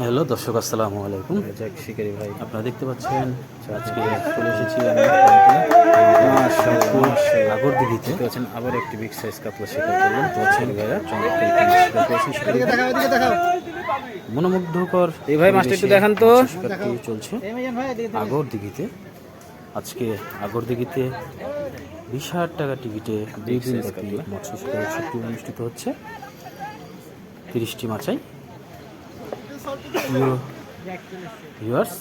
Hello দর্শক আসসালামু আলাইকুম। যাক শিকারি ভাই। আপনারা দেখতে পাচ্ছেন আজকে চলে এসেছি আগর দিঘিতে পাচ্ছেন আবার একটি বিগ সাইজ কাতলা শিকার ভাইরা শিকারি ভাই। মনোমুগ্ধকর এই ভাই মাছটা একটু দেখান তো। চলছে। আগর দিঘিতে আজকে আগর দিঘিতে বিশ হাজার টাকা টিকিটে দুই দিন কাতলা। মৎস্য শিকার অনুষ্ঠিত হচ্ছে। তিরিশটি মাছাই ভিউয়ার্স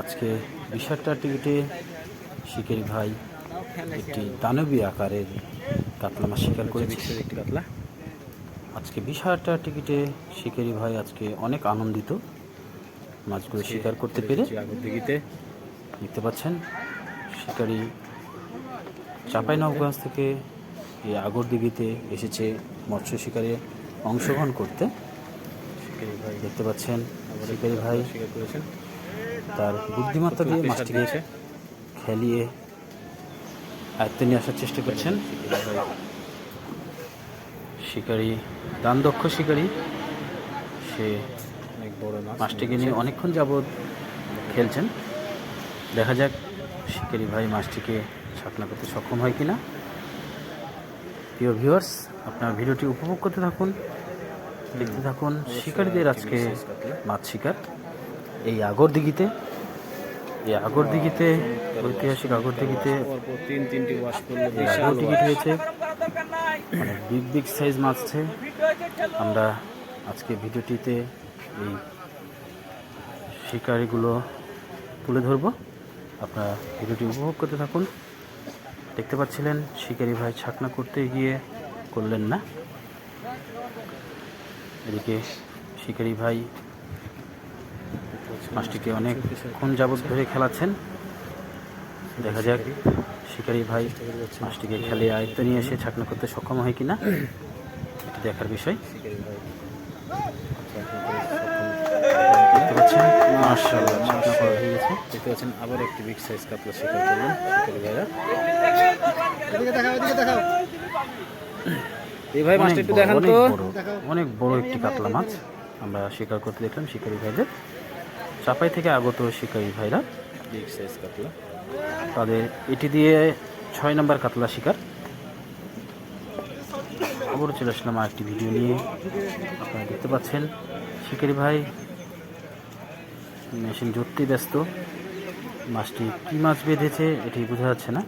আজকে বিশ টিকিটে শিকারি ভাই একটি দানবী আকারের কাতলা মাছ শিকার করে করেছে। বিগ সাইজ একটি কাতলা। আজকে বিশ হাজার টিকিটে শিকারি ভাই আজকে অনেক আনন্দিত মাছগুলো শিকার করতে পেরে। আগর দিঘিতে। দেখতে পাচ্ছেন শিকারি চাপাই নবগঞ্জ থেকে এই আগর দিঘিতে এসেছে মৎস্য শিকারে অংশগ্রহণ করতে। দেখতে পাচ্ছেন শিকারি ভাই। তার বুদ্ধিমত্তা দিয়ে মাছটিকে খেলিয়ে আয়ত্তে নিয়ে আসার চেষ্টা করছেন। শিকারি দান দক্ষ শিকারি। সে অনেক বড় মাছটিকে নিয়ে অনেকক্ষণ যাবৎ খেলছেন। দেখা যাক শিকারি ভাই মাছটিকে ছাকনা করতে সক্ষম হয় কিনা। প্রিয় ভিউয়ার্স আপনার ভিডিওটি উপভোগ করতে থাকুন। দেখতে থাকুন শিকারীদের আজকে মাছ শিকার। এই আগর দিঘিতে, এই আগর দিঘিতে, ঐতিহাসিক আগর দিঘিতে আগর হয়েছে বিগ বিগ সাইজ মাছ আছে। আমরা আজকে ভিডিওটিতে এই শিকারিগুলো তুলে ধরবো। আপনারা ভিডিওটি উপভোগ করতে থাকুন। দেখতে পাচ্ছিলেন, শিকারি ভাই ছাকনা করতে গিয়ে করলেন না। এদিকে শিকারি ভাই মাছটিকে অনেকক্ষণ যাবৎ ধরে খেলাচ্ছেন। দেখা যাক শিকারি ভাই মাছটিকে খেলে আয়ত্ত নিয়ে এসে ছাকনা করতে সক্ষম হয় কিনা এটি দেখার বিষয়। শিকারি ভাই দেখতে পাচ্ছেন দেখতে আবার একটি বিগ সাইজ কাতলা শিকার করলেন শিকারি ভাইরা। এই ভাই মাছটা একটু বড়, দেখান অনেক তো। বড়, অনেক বড় একটি কাতলা মাছ। আমরা শিকার করতে দেখলাম শিকারি ভাইদের। চাপাই থেকে আগত শিকারি ভাইরা। বিগ সাইজ কাতলা। তাদের এটি দিয়ে ছয় নম্বর কাতলা শিকার। আবারও চলে আসলাম আর একটি ভিডিও নিয়ে। আপনারা দেখতে পাচ্ছেন শিকারি ভাই মেশিন জুটতে ব্যস্ত। মাছটি কী মাছ বেঁধেছে এটি বোঝা যাচ্ছে না।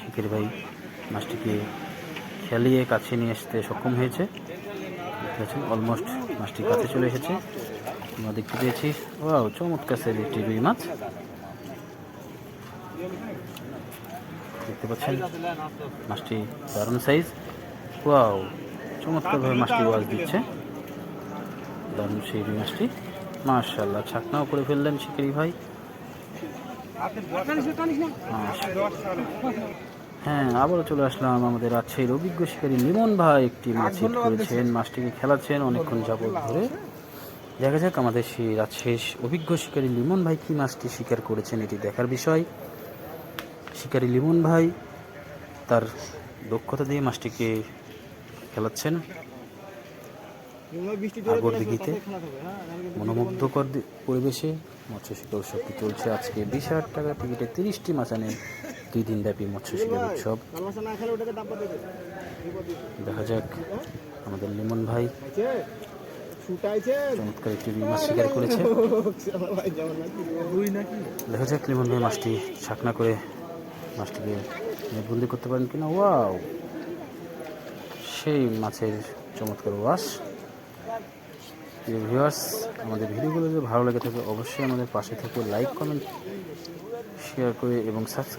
শিকারি ভাই মাছটিকে খেলিয়ে কাছে নিয়ে আসতে সক্ষম হয়েছে। দেখতে পাচ্ছেন অলমোস্ট মাছটি কাছে চলে এসেছে। আমরা দেখতে পেয়েছি ও চমৎকার সাইজ একটি রুই মাছ দেখতে পাচ্ছেন মাছটি দারুণ সাইজ ওয়াও চমৎকারভাবে মাছটি ওয়াজ দিচ্ছে। দারুণ সেই রুই মাছটি মার্শাল্লাহ ছাকনাও করে ফেললেন শিকারি ভাই। হ্যাঁ আবারও চলে আসলাম আমাদের রাজশাহীর অভিজ্ঞ শিকারী লিমন ভাই। একটি মাছ হিট করেছেন মাছটিকে খেলাচ্ছেন অনেকক্ষণ যাবত ধরে। দেখা যাক আমাদের সেই রাজশাহীর অভিজ্ঞ শিকারী লিমন ভাই কি মাছটি শিকার করেছেন এটি দেখার বিষয়। শিকারী লিমন ভাই তার দক্ষতা দিয়ে মাছটিকে খেলাচ্ছেন। আগর দিঘিতে মনোমুগ্ধকর পরিবেশে মৎস্য শিকার উৎসবটি চলছে আজকে। বিশ হাজার টাকা টিকিটে তিরিশটি মাছ আনে দুই দিন ব্যাপী মৎস্য শিকার উৎসব। দেখা যাক আমাদের লিমন ভাই চমৎকার একটি মাছ শিকার করেছে। দেখা যাক লিমন ভাই মাছটি ছাকনা করে মাছটিকে নেটবন্দি করতে পারেন কিনা। ওয়াও! সেই মাছের চমৎকার ওয়াশ। ভিউয়ার্স, আমাদের ভিডিওগুলো যদি ভালো লেগে থাকে, অবশ্যই আমাদের পাশে থেকে লাইক, কমেন্ট, শেয়ার করে এবং সাবস্ক্রাইব